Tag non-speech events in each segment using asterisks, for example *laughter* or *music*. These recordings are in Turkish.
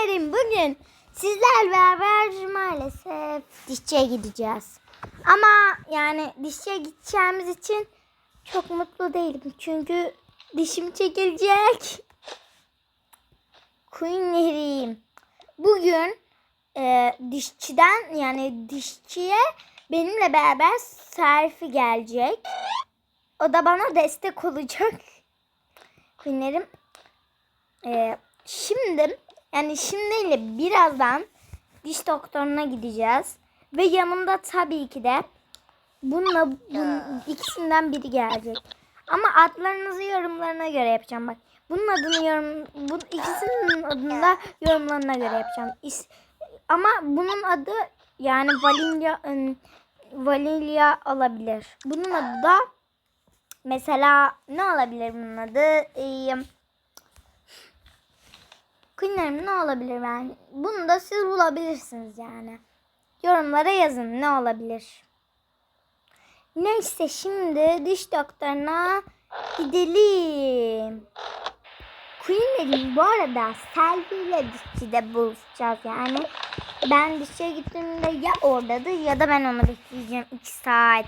Queenlerim bugün sizler beraber maalesef dişçiye gideceğiz. Ama yani dişçiye gideceğimiz için çok mutlu değilim. Çünkü dişim çekilecek. Queenlerim bugün e, dişçiden yani dişçiye benimle beraber Serfi gelecek. O da bana destek olacak. Queenlerim ee, şimdi yani şimdiyle birazdan diş doktoruna gideceğiz. Ve yanımda tabii ki de bununla bunun ikisinden biri gelecek. Ama adlarınızı yorumlarına göre yapacağım bak. Bunun adını yorum bu ikisinin adını da yorumlarına göre yapacağım. İs- ama bunun adı yani vanilya ım, vanilya olabilir. Bunun adı da mesela ne olabilir bunun adı? Ee, Queenlerim ne olabilir ben? Bunu da siz bulabilirsiniz yani. Yorumlara yazın ne olabilir. Neyse şimdi diş doktoruna gidelim. Queenlerim bu arada Selvi ile dişçide buluşacağız yani. Ben dişçiye gittiğimde ya oradadır ya da ben onu bekleyeceğim 2 saat.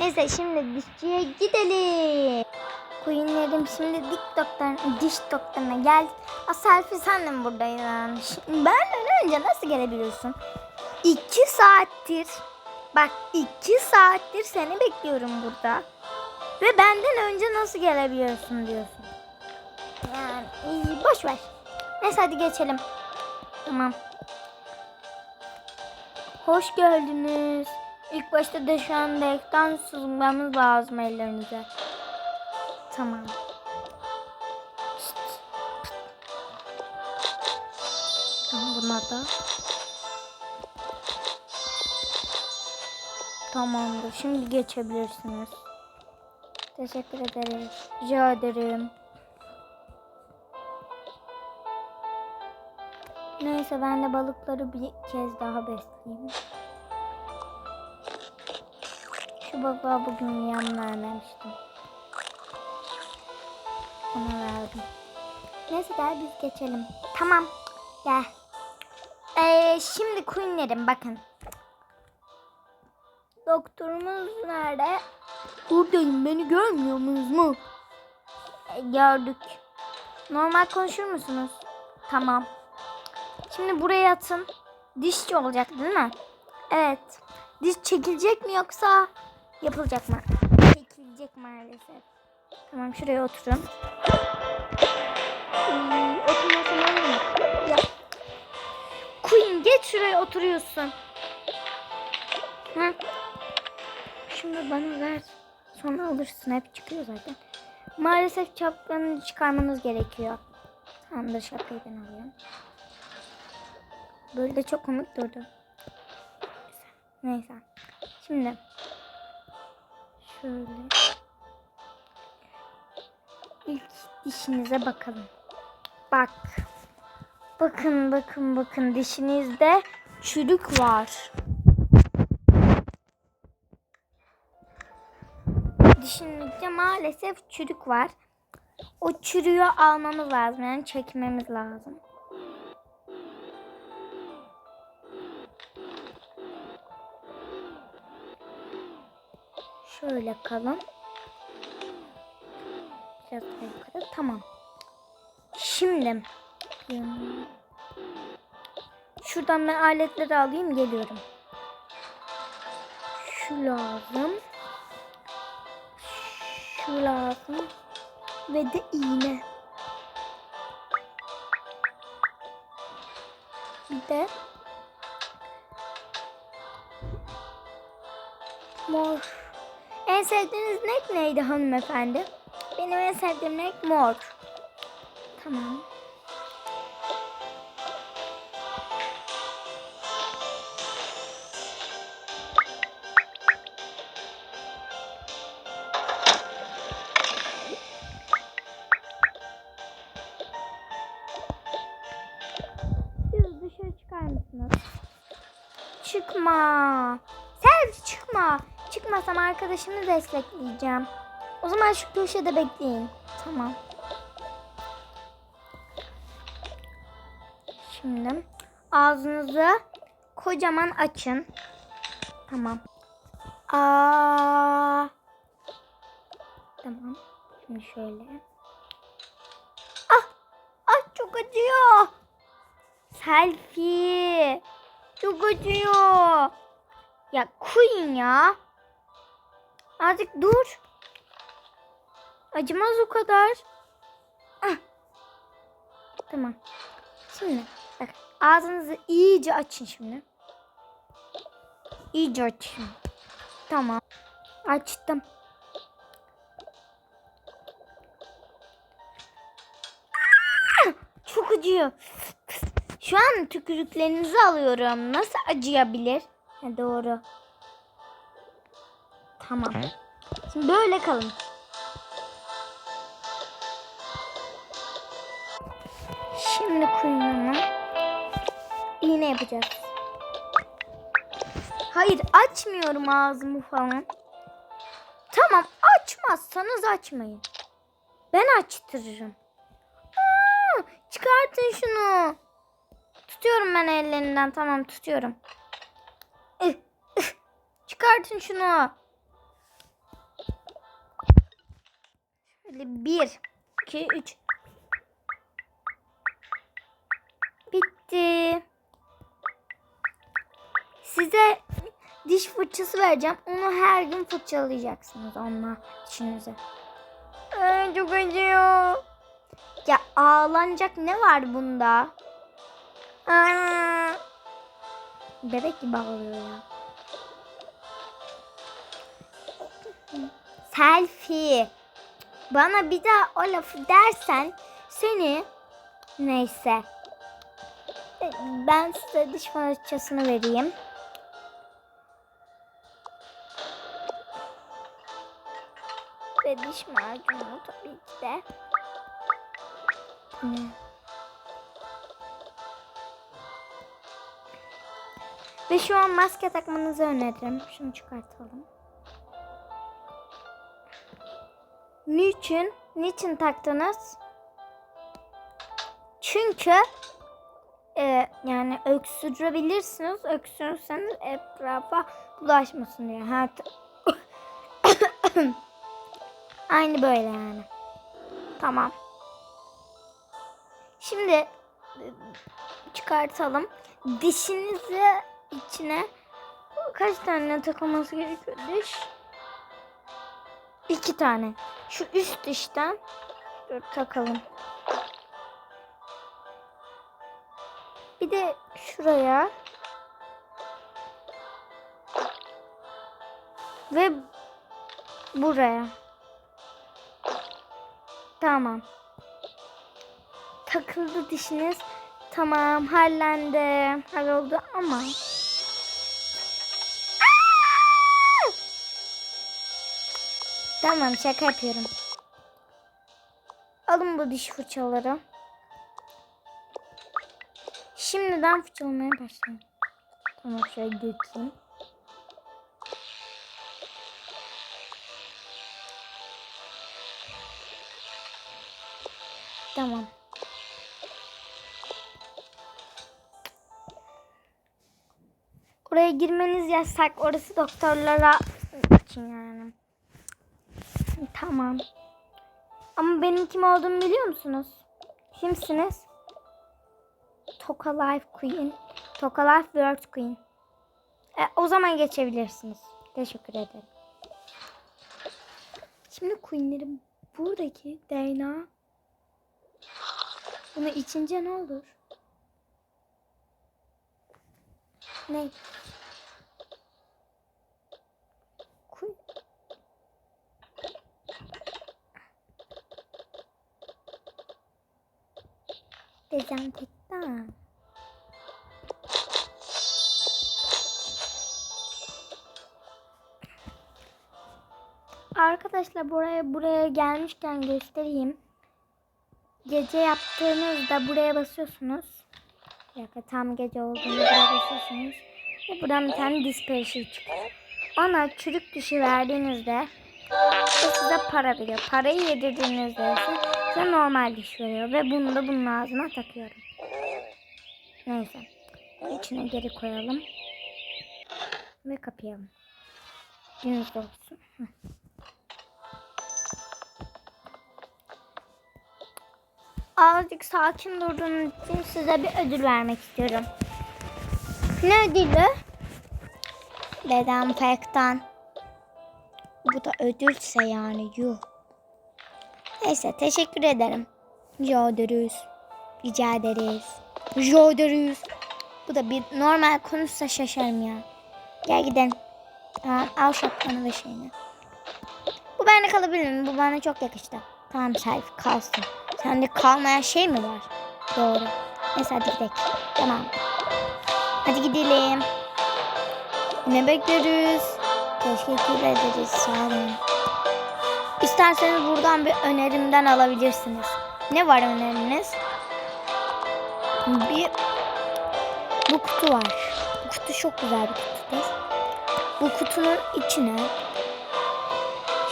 Neyse şimdi dişçiye gidelim. Queenlerim şimdi dik doktorun, diş doktoruna geldik. A selfie sen de mi buradaydın? Şimdi önce nasıl gelebiliyorsun? İki saattir, bak iki saattir seni bekliyorum burada. Ve benden önce nasıl gelebiliyorsun diyorsun. Yani boş ver. Neyse hadi geçelim. Tamam. Hoş geldiniz. İlk başta anda ekran sızmamız lazım ellerinize. Tamam. Tamam buna da. Tamamdır. Şimdi geçebilirsiniz. Teşekkür ederim. Rica ederim. Neyse ben de balıkları bir kez daha besleyeyim. Şu balığa bugün yem vermemiştim. Ona verdim. Neyse gel biz geçelim. Tamam. Gel. Ee, şimdi Queen'lerim bakın. Doktorumuz nerede? Buradayım. Beni görmüyor musunuz mu? E, gördük. Normal konuşur musunuz? Tamam. Şimdi buraya atın. Dişçi olacak değil mi? Evet. Diş çekilecek mi yoksa yapılacak mı? Çekilecek maalesef. Tamam şuraya oturun. Hmm, oturmasın olur? Ya. Queen geç şuraya oturuyorsun. Ha? Şimdi bana ver. Sonra alırsın. Hep çıkıyor zaten. Maalesef şapkanı çıkarmanız gerekiyor. Tamamdır şapkayı ben alıyorum. Böyle de çok komik durdu. Neyse. Şimdi şöyle ilk dişinize bakalım. Bak. Bakın bakın bakın dişinizde çürük var. Dişinizde maalesef çürük var. O çürüğü almamız lazım. Yani çekmemiz lazım. Şöyle kalın. Biraz daha yukarı. Tamam. Şimdi şuradan ben aletleri alayım geliyorum. Şu lazım. Şu lazım. Ve de iğne. Bir de mor. En sevdiğiniz renk neydi hanımefendi? Benim en sevdiğim renk mor. Tamam. Siz dışarı çıkar mısınız? Çıkma. Sen çıkma. Çıkmasam arkadaşımı destekleyeceğim. O zaman şu köşede bekleyin. Tamam. Şimdi ağzınızı kocaman açın. Tamam. Aa. Tamam. Şimdi şöyle. Ah! Ah çok acıyor. Selfie. Çok acıyor. Ya Queen ya. Azıcık dur. Acımaz o kadar. Ah. Tamam. Şimdi bak ağzınızı iyice açın şimdi. İyice açın. Tamam. Açtım. Ah! Çok acıyor. Şu an tükürüklerinizi alıyorum. Nasıl acıyabilir? Ha, doğru. Tamam. Şimdi böyle kalın. Şimdi kuyruğunu iğne yapacağız. Hayır açmıyorum ağzımı falan. Tamam açmazsanız açmayın. Ben açtırırım. Aa, çıkartın şunu. Tutuyorum ben ellerinden tamam tutuyorum. Çıkartın şunu. Şöyle bir, iki, üç. Bitti. Size diş fırçası vereceğim. Onu her gün fırçalayacaksınız onunla dişinizi. Ay, çok acıyor. Ya ağlanacak ne var bunda? Aa, bebek gibi ağlıyor ya. Selfie. Bana bir daha o lafı dersen seni neyse. Ben size diş fırçasını vereyim. Ve diş macunu tabii ki de. Ne? Ve şu an maske takmanızı öneririm. Şunu çıkartalım. Niçin? Niçin taktınız? Çünkü e, yani öksürebilirsiniz. Öksürürseniz etrafa bulaşmasın diye. Her *coughs* Aynı böyle yani. Tamam. Şimdi çıkartalım. Dişinizi içine kaç tane takılması gerekiyor diş? İki tane. Şu üst dişten takalım. Bir de şuraya. Ve buraya. Tamam. Takıldı dişiniz. Tamam hallendi. Halloldu ama. Aa! Tamam şaka yapıyorum. Alın bu diş fırçaları. Şimdiden fırçalamaya başlayın. Tamam şöyle götüreyim. Tamam. Oraya girmeniz yasak. Orası doktorlara için yani. Tamam. Ama benim kim olduğumu biliyor musunuz? Kimsiniz? Toka Life Queen. Toka Life World Queen. E, o zaman geçebilirsiniz. Teşekkür ederim. Şimdi Queen'lerin buradaki DNA bunu içince ne olur? Ne? Kuy. Dezenfektan. Arkadaşlar buraya buraya gelmişken göstereyim. Gece yaptığınızda buraya basıyorsunuz. Dakika tam gece olduğunda buraya basıyorsunuz. Ve buradan bir tane dispersion çıkıyor. Ona çürük dişi verdiğinizde o size para veriyor. Parayı yedirdiğinizde ise size normal diş veriyor. Ve bunu da bunun ağzına takıyorum. Neyse. İçine geri koyalım. Ve kapayalım. Günümüz olsun. Azıcık sakin durduğunuz için size bir ödül vermek istiyorum. Ne ödülü? Dedem Pek'ten. Bu da ödülse yani yuh. Neyse teşekkür ederim. Rica ederiz. Rica ederiz. Ederiz. Bu da bir normal konuşsa şaşarım ya. Gel gidelim. Al şapkanı ve şeyini. Bu bende kalabilir mi? Bu bana çok yakıştı. Tamam Selfie kalsın. Sende kalmayan şey mi var? Doğru. Neyse hadi gidelim. Tamam. Hadi gidelim. Ne bekleriz? Teşekkür ederiz. Sağ olun. İsterseniz buradan bir önerimden alabilirsiniz. Ne var öneriniz? Bir bu kutu var. Bu kutu çok güzel bir kutudur. Bu kutunun içine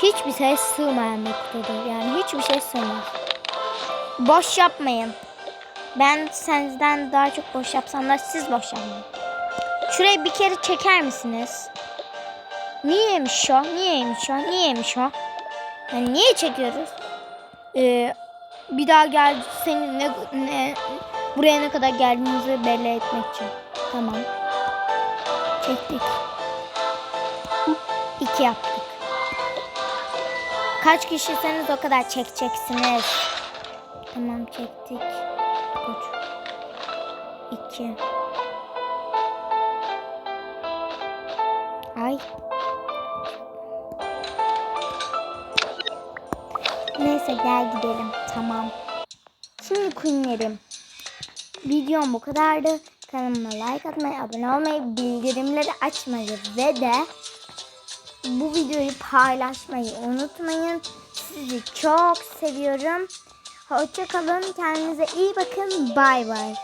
hiçbir şey sığmayan bir kutudur. Yani hiçbir şey sığmaz. Boş yapmayın. Ben sizden daha çok boş yapsam da siz boş yapmayın. Şurayı bir kere çeker misiniz? Niyeymiş o? Niyeymiş o? Niyeymiş o? Yani niye çekiyoruz? Ee, bir daha gel senin ne, ne buraya ne kadar geldiğinizi belli etmek için. Tamam. Çektik. İki yaptık. Kaç kişiseniz o kadar çekeceksiniz. Tamam çektik. Dur. İki. Ay. Neyse gel gidelim. Tamam. Şimdi Queen'lerim. Videom bu kadardı. Kanalıma like atmayı, abone olmayı, bildirimleri açmayı ve de bu videoyu paylaşmayı unutmayın. Sizi çok seviyorum. Hoşçakalın. Kendinize iyi bakın. Bay bay.